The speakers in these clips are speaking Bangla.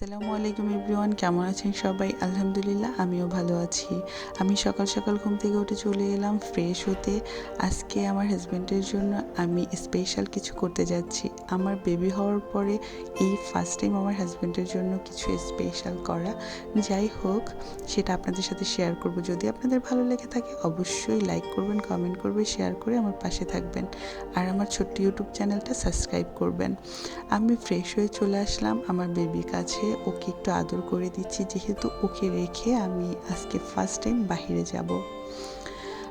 আসসালামু আলাইকুম এভরিওয়ান, কেমন আছেন সবাই? আলহামদুলিল্লাহ, আমিও ভালো আছি। আমি সকাল সকাল ঘুম থেকে উঠে চলে এলাম ফ্রেশ হতে। আজকে আমার হাজব্যান্ডের জন্য আমি স্পেশাল কিছু করতে যাচ্ছি। আমার বেবি হওয়ার পরে এই ফার্স্ট টাইম আমার হাজব্যান্ডের জন্য কিছু স্পেশাল করা। যাই হোক, সেটা আপনাদের সাথে শেয়ার করব। যদি আপনাদের ভালো লেগে থাকে, অবশ্যই লাইক করবেন কমেন্ট করবেন শেয়ার করে আমার পাশে থাকবেন। আর আমার ছোট্ট ইউটিউব চ্যানেলটা সাবস্ক্রাইব করবেন। আমি ফ্রেশ হয়ে চলে আসলাম আমার বেবির কাছে। ওকে একটু আদর করে দিচ্ছি। যেহেতু ওকে রেখে আমি আজকে ফার্স্ট টাইম বাহিরে যাব।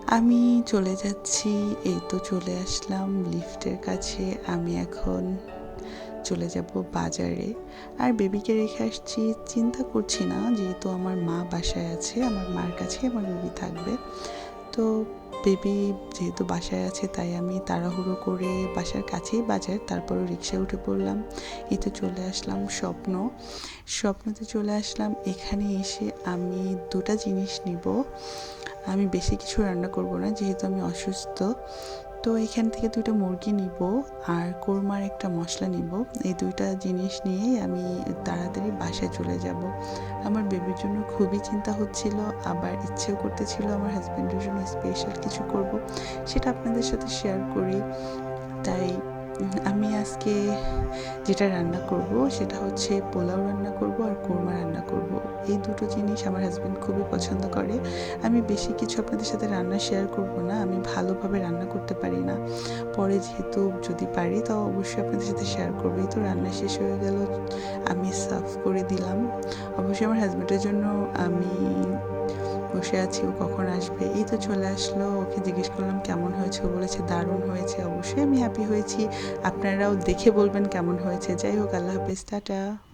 আমি চলে যাচ্ছি। এই তো চলে আসলাম লিফটের কাছে। আমি এখন চলে যাব বাজারে। আর বেবিকে রেখে আসছি। চিন্তা করছি না, যেহেতু আমার মা বাসায় আছে, আমার মার কাছে আমার বেবি থাকবে। তো বেবি যেহেতু বাসায় আছে, তাই আমি তাড়াহুড়ো করে বাসার কাছেই বাজার, তারপরও রিক্সায় উঠে পড়লাম। এতে চলে আসলাম স্বপ্ন। স্বপ্নতে চলে আসলাম, এখানে এসে আমি দুটা জিনিস নিব। আমি বেশি কিছু রান্না করব না, যেহেতু আমি অসুস্থ। তো এখান থেকে দুইটা মুরগি নিব আর কোরমার একটা মশলা নিব। এই দুইটা জিনিস নিয়েই আমি তাড়াতাড়ি বাসায় চলে যাব। আমার বেবির জন্য খুবই চিন্তা হচ্ছিল, আবার ইচ্ছেও করতেছিল আমার হাজব্যান্ডের জন্য স্পেশাল কিছু করব। সেটা আপনাদের সাথে শেয়ার করি। তাই আমি আজকে যেটা রান্না করব সেটা হচ্ছে পোলাও রান্না করব আর কোরমা রান্না করব। এই দুটো জিনিস আমার হাজব্যান্ড খুবই পছন্দ করে। আমি বেশি কিছু আপনাদের সাথে রান্না শেয়ার করব না, আমি ভালোভাবে রান্না করতে পারি না। পরে যেহেতু যদি পারি, তো অবশ্যই আপনাদের সাথে শেয়ার করব। তো রান্না শেষ হয়ে গেল, আমি সার্ভ করে দিলাম। অবশ্যই আমার হাজব্যান্ডের জন্য আমি বসে আছি, ও কখন আসবে? এই তো চলে আসলো, ওকে জিজ্ঞেস করলাম, কেমন হয়েছে? ও বলেছে, দারুণ হয়েছে। অবশ্যই আমি হ্যাপি হয়েছি। আপনারাও দেখে বলবেন কেমন হয়েছে। যাই হোক, আল্লাহ হাফেজ, টাটা।